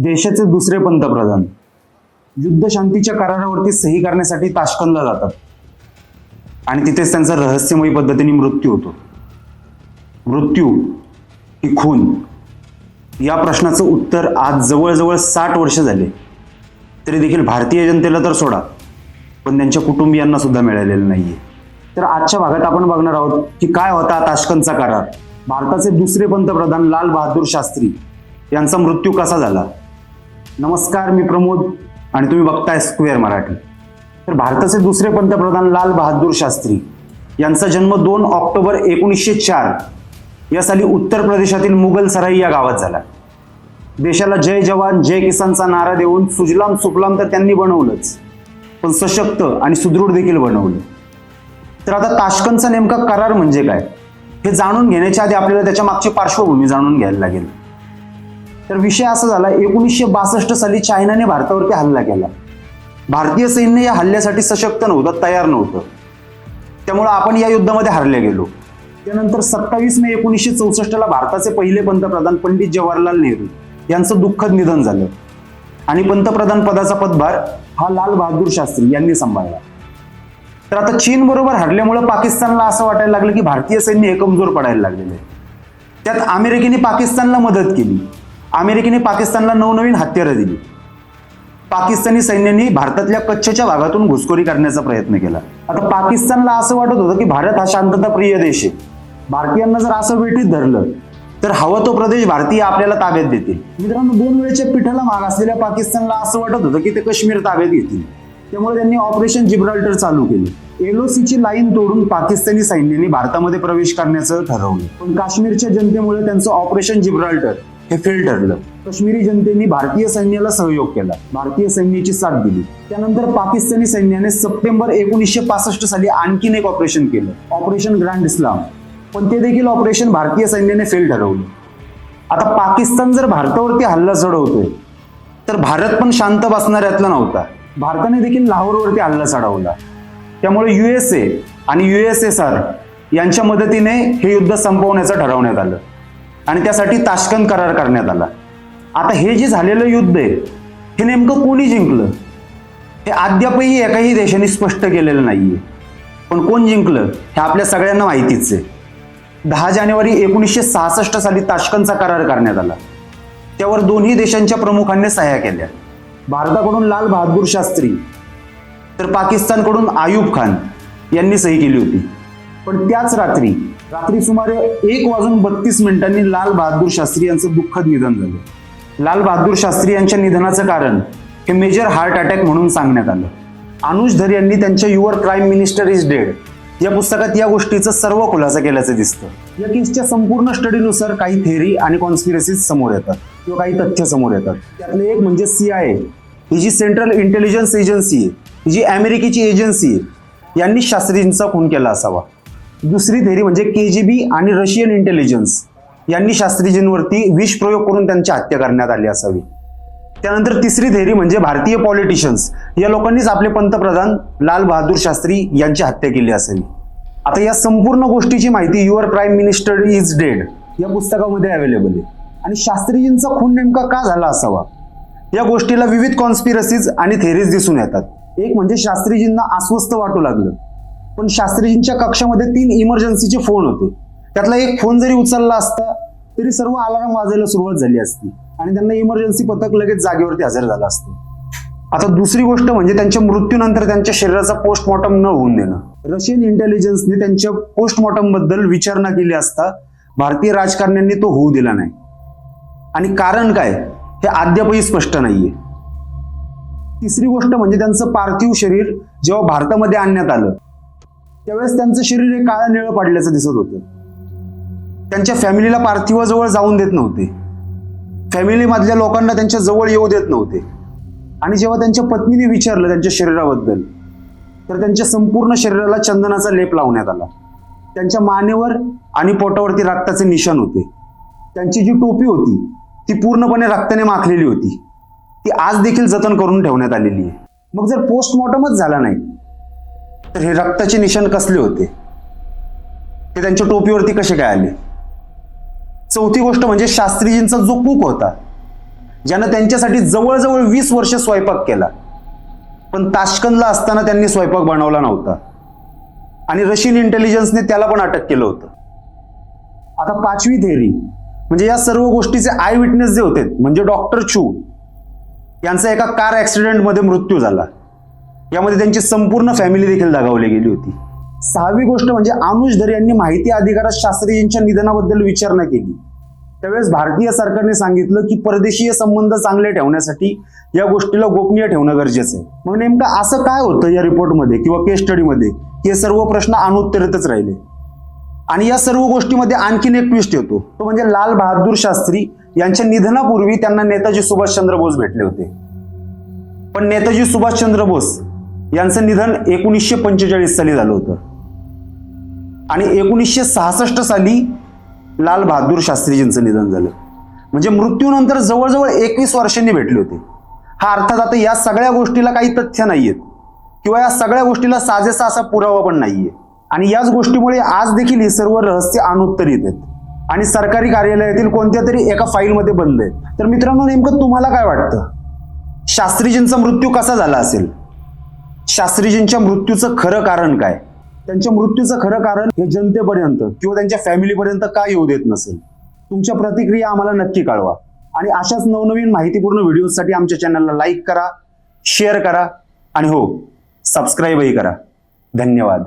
देशाचे दुसरे पंतप्रधान. युद्धशांतीच्या करारावरती सही करण्यासाठी ताशकंदला जातात. आणि तिथेच त्यांचा रहस्यमयी पद्धतीने मृत्यू होतो. मृत्यू की खून. या प्रश्नाचं उत्तर आज जवळजवळ साठ वर्ष झाले. तरी देखील भारतीय जनतेला तर सोडा पण त्यांच्या कुटुंबियांना सुद्धा मिळालेलं नाहीये. तर आजच्या भागात आपण बघणार आहोत की काय होता ताशकंदचा करार. भारताचे दुसरे पंतप्रधान लाल बहादूर शास्त्री यांचा मृत्यू कसा झाला? नमस्कार मी प्रमोद आणि तुम्ही बघताय स्क्वेअर मराठी. तर भारताचे दुसरे पंतप्रधान लाल बहादूर शास्त्री यांचा जन्म दोन ऑक्टोबर एकोणीसशे चार या साली उत्तर प्रदेशातील मुघल सराई या गावात झाला. देशाला जय जवान जय किसानचा नारा देऊन सुजलाम सुफलाम तर त्यांनी बनवलंच. पण सशक्त आणि सुदृढ देखील बनवलं. तर आता ताशकंदचा नेमका करार म्हणजे काय? हे जाणून घेण्याच्या आधी आपल्याला त्याच्या मागची पार्श्वभूमी जाणून घ्यायला लागेल. तर विषय असा झाला एकोणीसशे बासष्ट साली चायनाने भारतावरती हल्ला केला. भारतीय सैन्य या हल्ल्यासाठी सशक्त नव्हतं तयार नव्हतं. त्यामुळं आपण या युद्धामध्ये हरले गेलो. त्यानंतर सत्तावीस मे एकोणीसशे चौसष्टला भारताचे पहिले पंतप्रधान पंडित जवाहरलाल नेहरू यांचं दुःखद निधन झालं. आणि पंतप्रधान पदाचा पदभार हा लाल बहादूर शास्त्री यांनी सांभाळला. तर आता चीन बरोबर हरल्यामुळं पाकिस्तानला असं वाटायला लागलं की भारतीय सैन्य हे कमजोर पडायला लागलेले आहे. त्यात अमेरिकेने पाकिस्तानला मदत केली. अमेरिकेने पाकिस्तानला नवनवीन हत्यारं दिली. पाकिस्तानी सैन्याने भारतातल्या कच्छच्या भागातून घुसखोरी करण्याचा प्रयत्न केला. आता पाकिस्तानला असं वाटत होतं की भारत हा शांतताप्रिय देश आहे. भारतीयांना जर असं वेटीत धरलं तर हवा तो प्रदेश भारतीय आपल्याला ताब्यात देतील. मित्रांनो दोन वेळेच्या पिठाला माग असलेल्या पाकिस्तानला असं वाटत होतं की ते काश्मीर ताब्यात घेतील. त्यामुळे त्यांनी ऑपरेशन जिब्राल्टर चालू केले. एलओसीची लाईन तोडून पाकिस्तानी सैन्याने भारतामध्ये प्रवेश करण्याचं ठरवलं. पण काश्मीरच्या जनतेमुळे त्यांचं ऑपरेशन जिब्राल्टर हे फेल ठरलं काश्मीरी जनतेने भारतीय सैन्याला सहयोग केला. भारतीय सैन्याची साथ दिली. त्यानंतर पाकिस्तानी सैन्याने सप्टेंबर एकोणीसशे पासष्ट साली आणखीन एक ऑपरेशन केलं. ऑपरेशन ग्रँड इस्लाम पण ते देखील ऑपरेशन भारतीय सैन्याने फेल ठरवलं. आता पाकिस्तान जर भारतावरती हल्ला चढवतोय तर भारत पण शांत बसणाऱ्यातला नव्हता. भारताने देखील लाहोरवरती हल्ला चढवला. त्यामुळे युएसए आणि युएसएसआर यांच्या मदतीने हे युद्ध संपवण्याचं ठरवण्यात आलं. आणि त्यासाठी ताशकंद करार करण्यात आला. आता हे जे झालेलं युद्ध आहे हे नेमकं कोणी जिंकलं? हे अद्यापही एकाही देशाने स्पष्ट केलेलं नाहीये. पण कोण जिंकलं हे आपल्या सगळ्यांना माहितीच आहे. दहा जानेवारी एकोणीसशे सहासष्ट साली ताशकंदचा करार करण्यात आला. त्यावर दोन्ही देशांच्या प्रमुखांनी सह्या केल्या. भारताकडून लाल बहादूर शास्त्री तर पाकिस्तानकडून आयुब खान यांनी सही केली होती. पण त्याच रात्री रात्री सुमारे एक वाजून बत्तीस मिनिटांनी लाल बहादूर शास्त्री यांचं दुःखद निधन झालं. लाल बहादूर शास्त्री यांच्या निधनाचं कारण हे मेजर हार्ट अटॅक म्हणून सांगण्यात आलं. अनुज धर यांनी त्यांच्या your prime minister is dead या पुस्तकात या गोष्टीचा सर्व खुलासा केल्याचं दिसतं. या केसच्या संपूर्ण स्टडीनुसार काही थेअरी आणि कॉन्स्पिरसीज समोर येतात. किंवा काही तथ्य समोर येतात. त्यातलं एक म्हणजे सीआयए ही जी सेंट्रल इंटेलिजन्स एजन्सी आहे ही जी अमेरिकेची एजन्सी आहे यांनी शास्त्रींचा खून केला असावा. दुसरी थेरी म्हणजे के जी बी आणि रशियन इंटेलिजन्स यांनी शास्त्रीजींवरती विष प्रयोग करून त्यांची हत्या करण्यात आली असावी. त्यानंतर तिसरी थेरी म्हणजे भारतीय पॉलिटिशियन्स या लोकांनीच आपले पंतप्रधान लाल बहादूर शास्त्री यांची हत्या केली असावी आता या संपूर्ण गोष्टीची माहिती your prime minister is dead या पुस्तकामध्ये अवेलेबल आहे. आणि शास्त्रीजींचा खून नेमका का झाला असावा? या गोष्टीला विविध कॉन्स्पिरसीज आणि थेरीज दिसून येतात. एक म्हणजे शास्त्रीजींना अस्वस्थ वाटू लागलं. पण शास्त्रीजींच्या कक्षामध्ये तीन इमर्जन्सीचे फोन होते. त्यातला एक फोन जरी उचलला असता तरी सर्व अलार्म वाजायला सुरुवात झाली असती. आणि त्यांना इमर्जन्सी पथक लगेच जागेवरती हजर झालं असतं. आता दुसरी गोष्ट म्हणजे त्यांच्या मृत्यूनंतर त्यांच्या शरीराचा पोस्टमॉर्टम न होऊन देणं. रशियन इंटेलिजन्सने त्यांच्या पोस्टमॉर्टमबद्दल विचारणा केली असता भारतीय राजकारण्यांनी तो होऊ दिला नाही. आणि कारण काय? हे अद्यापही स्पष्ट नाहीये. तिसरी गोष्ट म्हणजे त्यांचं पार्थिव शरीर जेव्हा भारतामध्ये आणण्यात आलं त्यावेळेस त्यांचं शरीर हे काळं निळं पडल्याचं दिसत होतं. त्यांच्या फॅमिलीला पार्थिवाजवळ जाऊन देत नव्हते. फॅमिलीमधल्या लोकांना त्यांच्या जवळ येऊ देत नव्हते. आणि जेव्हा त्यांच्या पत्नीने विचारलं त्यांच्या शरीराबद्दल तर त्यांच्या संपूर्ण शरीराला चंदनाचा लेप लावण्यात आला. त्यांच्या मानेवर आणि पोटावरती रक्ताचे निशाण होते. त्यांची जी टोपी होती ती पूर्णपणे रक्ताने माखलेली होती. ती आज देखील जतन करून ठेवण्यात आलेली आहे. मग जर पोस्टमॉर्टमच झाला नाही तर हे रक्ताचे निशाण कसले होते? ते त्यांच्या टोपीवरती कसे काय आले? चौथी गोष्ट म्हणजे शास्त्रीजींचा जो कुक होता ज्यानं त्यांच्यासाठी जवळजवळ वीस वर्ष स्वयंपाक केला. पण ताशकंदला असताना त्यांनी स्वयंपाक बनवला नव्हता. आणि रशियन इंटेलिजन्सने त्याला पण अटक केलं होतं. आता पाचवी थेरी म्हणजे या सर्व गोष्टीचे आय विटनेस जे होते म्हणजे डॉक्टर चू यांचा एका कार ॲक्सिडेंटमध्ये मृत्यू झाला. यामध्ये त्यांची संपूर्ण फॅमिली देखील दगावली गेली होती. सहावी गोष्ट म्हणजे अनुज धर यांनी माहिती अधिकारात शास्त्रीजींच्या निधनाबद्दल विचारणा केली. त्यावेळेस भारतीय सरकारने सांगितलं की परदेशीय संबंध चांगले ठेवण्यासाठी या गोष्टीला गोपनीय ठेवणं गरजेचं आहे. मग नेमकं असं काय होतं या रिपोर्टमध्ये किंवा केस स्टडीमध्ये हे सर्व प्रश्न अनुत्तरितच राहिले. आणि या सर्व गोष्टीमध्ये आणखीन एक ट्विस्ट येतो. तो म्हणजे लाल बहादूर शास्त्री यांच्या निधनापूर्वी त्यांना नेताजी सुभाषचंद्र बोस भेटले होते. पण नेताजी सुभाषचंद्र बोस यांचं निधन एकोणीसशे पंचेचाळीस साली झालं होतं. आणि एकोणीसशे सहासष्ट साली लाल बहादूर शास्त्रीजींचं निधन झालं. म्हणजे मृत्यूनंतर जवळजवळ एकवीस वर्षांनी भेटले होते. हा अर्थात आता या सगळ्या गोष्टीला काही तथ्य नाहीयेत. किंवा या सगळ्या गोष्टीला साजेसा असा पुरावा पण नाहीये. आणि याच गोष्टीमुळे आज देखील ही सर्व रहस्य अनुत्तरित आहेत. आणि सरकारी कार्यालयातील कोणत्या तरी एका फाईलमध्ये बंद आहेत. तर मित्रांनो नेमकं तुम्हाला काय वाटतं? शास्त्रीजींचा मृत्यू कसा झाला असेल? शास्त्रीजींच्या मृत्यूचं खरं कारण काय? त्यांच्या मृत्यूचं खरं कारण हे जनतेपर्यंत किंवा त्यांच्या फॅमिलीपर्यंत का येऊ देत नसेल? तुमच्या प्रतिक्रिया आम्हाला नक्की कळवा. आणि अशाच नवनवीन माहितीपूर्ण व्हिडिओसाठी आमच्या चॅनलला लाईक करा शेअर करा आणि हो सबस्क्राईबही करा. धन्यवाद.